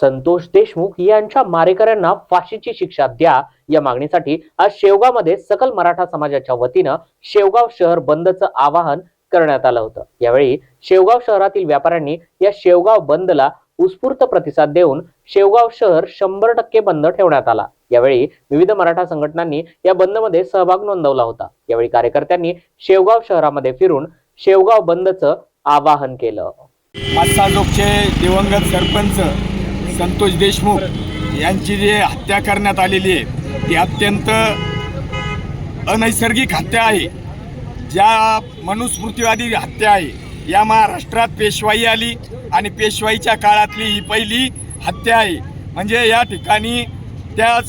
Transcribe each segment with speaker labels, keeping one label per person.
Speaker 1: संतोष देशमुख यांच्या मारेकऱ्यांना फाशीची शिक्षा द्या या मागणीसाठी आज शेवगावमध्ये सकल मराठा समाजाच्या वतीनं शेवगाव शहर बंदचं आवाहन करण्यात आलं होतं. यावेळी शेवगाव शहरातील व्यापाऱ्यांनी या शेवगाव बंदला उत्स्फूर्त प्रतिसाद देऊन शेवगाव शहर शंभर टक्के बंद ठेवण्यात आला. यावेळी विविध मराठा संघटनांनी या बंदमध्ये सहभाग नोंदवला होता. यावेळी कार्यकर्त्यांनी शेवगाव शहरामध्ये फिरून शेवगाव बंदचं आवाहन केलं.
Speaker 2: मस्साजोगचे दिवंगत सरपंच संतोष देशमुख यांची जी हत्या करण्यात आलेली आहे ती अत्यंत अनैसर्गिक हत्या आहे. ज्या मनुस्मृतीवादी हत्या आहे या महाराष्ट्रात पेशवाई आली आणि पेशवाईच्या काळातली ही पहिली हत्या आहे. म्हणजे या ठिकाणी त्या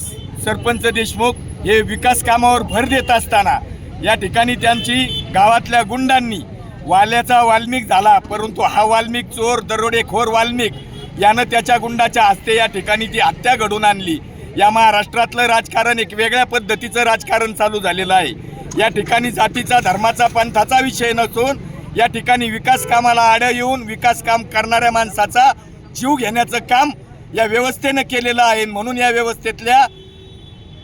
Speaker 2: सरपंच देशमुख हे विकास कामावर भर देत असताना या ठिकाणी त्यांची गावातल्या गुंडांनी वाल्याचा वाल्मिक झाला परंतु हा वाल्मिक चोर दरोडेखोर वाल्मिक यानं त्याच्या गुंडाच्या हस्ते या ठिकाणी ती हत्या घडून आणली. या महाराष्ट्रातलं राजकारण एक वेगळ्या पद्धतीचं राजकारण चालू झालेलं आहे. या ठिकाणी जातीचा धर्माचा पंथाचा विषय नसून या ठिकाणी विकास कामाला आड येऊन विकास काम करणाऱ्या माणसाचा जीव घेण्याचं काम या व्यवस्थेनं केलेलं आहे. म्हणून या व्यवस्थेतल्या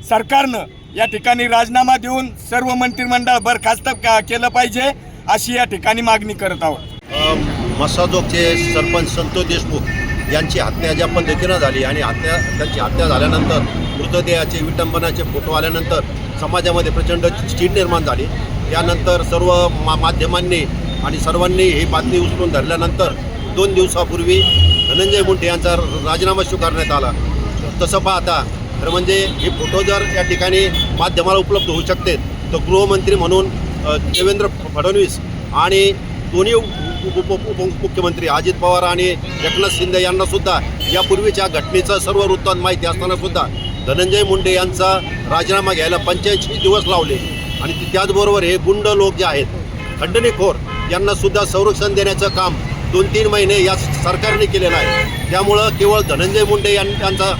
Speaker 2: सरकारनं या ठिकाणी राजीनामा देऊन सर्व मंत्रिमंडळ बरखास्त का केलं पाहिजे अशी या ठिकाणी मागणी करत आहोत.
Speaker 3: अ, मसाजोगचे सरपंच संतोष देशमुख. यांची हत्या ज्या पद्धतीनं झाली आणि हत्या त्यांची हत्या झाल्यानंतर मृतदेहाचे विटंबनाचे फोटो आल्यानंतर समाजामध्ये प्रचंड चीड निर्माण झाली. त्यानंतर सर्व मा माध्यमांनी आणि सर्वांनी ही बातमी उचलून धरल्यानंतर दोन दिवसापूर्वी धनंजय मुंडे यांचा राजीनामा स्वीकारण्यात आला. तसं पाहता तर म्हणजे हे फोटो जर या ठिकाणी माध्यमाला उपलब्ध होऊ शकते तर गृहमंत्री म्हणून देवेंद्र फडणवीस आणि दोन्ही उप उप मुख्यमंत्री अजित पवार आणि एकनाथ शिंदे यांना सुद्धा यापूर्वीच्या घटनेचं सर्व वृत्तांत माहिती असताना सुद्धा धनंजय मुंडे यांचा राजीनामा घ्यायला पंच्याऐंशी दिवस लावले. आणि त्याचबरोबर हे गुंड लोक जे आहेत खंडणीखोर यांना सुद्धा संरक्षण देण्याचं काम दोन तीन महिने या सरकारने केलेलं आहे. त्यामुळं केवळ धनंजय मुंडे यांचा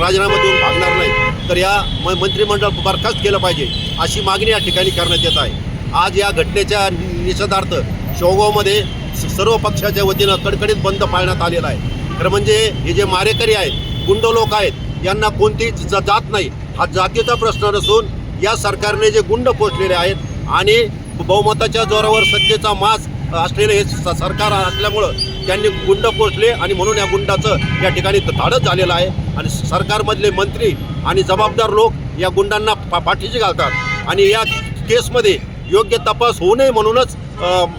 Speaker 3: राजीनामा देऊन भागणार नाही तर या म मंत्रिमंडळ बरखास्त केलं पाहिजे अशी मागणी या ठिकाणी करण्यात येत आहे. आज या घटनेच्या निषेधार्थ शेवगावमध्ये सर्व पक्षाच्या वतीनं कडकडीत बंद पाळण्यात आलेला आहे. खरं म्हणजे हे जे मारेकरी आहेत गुंड लोक आहेत यांना कोणतीही ज- जात नाही. हा जातीचा प्रश्न नसून या सरकारने जे गुंड पोचलेले आहेत आणि बहुमताच्या जोरावर सत्तेचा मास असलेलं हे स- सरकार असल्यामुळं त्यांनी गुंड पोचले आणि म्हणून या गुंडाचं या ठिकाणी धाडच झालेलं आहे. आणि सरकारमधले मंत्री आणि जबाबदार लोक या गुंडांना पा पाठीशी घालतात. आणि या केसमध्ये योग्य तपास होऊ नये म्हणूनच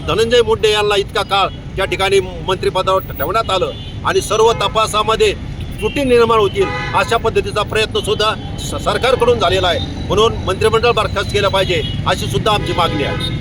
Speaker 3: धनंजय मुंडे यांना इतका काळ त्या ठिकाणी मंत्रिपदावर ठेवण्यात आलं. आणि सर्व तपासामध्ये त्रुटी निर्माण होतील अशा पद्धतीचा प्रयत्न सुद्धा स- सरकारकडून झालेला आहे. म्हणून मंत्रिमंडळ बरखास्त केलं पाहिजे अशी सुद्धा आमची मागणी आहे.